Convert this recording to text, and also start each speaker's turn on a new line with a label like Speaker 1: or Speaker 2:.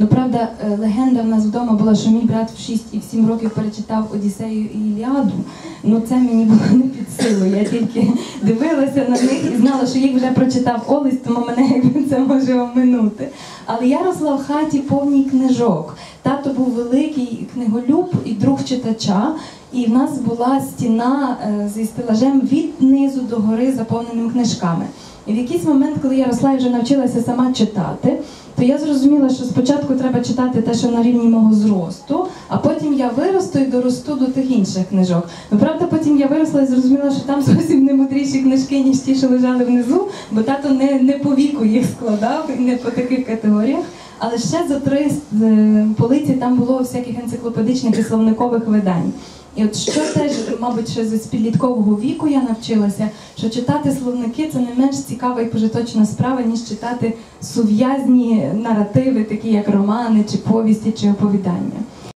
Speaker 1: Ну правда, е, легенда в нас вдома була, що мій брат в 6 і в 7 років перечитав Одіссею і Іліаду. Ну це мені було не під силу. Я тільки дивилася на них і знала, що їх вже прочитав Олесь, тому мене це може оминути. Але я росла в хаті повній книжок. Тато був великий книголюб і друг читача. І в нас була стіна е, зі стелажем від низу до гори заповненим книжками. І в якийсь момент, коли я росла і вже навчилася сама читати, то я зрозуміла, що спочатку треба читати те, що на рівні мого зросту, а потім я виросту і доросту до тих інших книжок. Ну правда, потім я виросла і зрозуміла, що там зовсім не мудріші книжки, ніж ті, що лежали внизу, бо тато не, не по віку їх складав не по таких категоріях. Але ще за три е, полиці там було всяких енциклопедичних і словникових видань. І от що теж, мабуть, ще з підліткового віку я навчилася, що читати словники це не менш цікава і пожиточна справа, ніж читати сув'язні наративи, такі як романи, чи повісті, чи оповідання.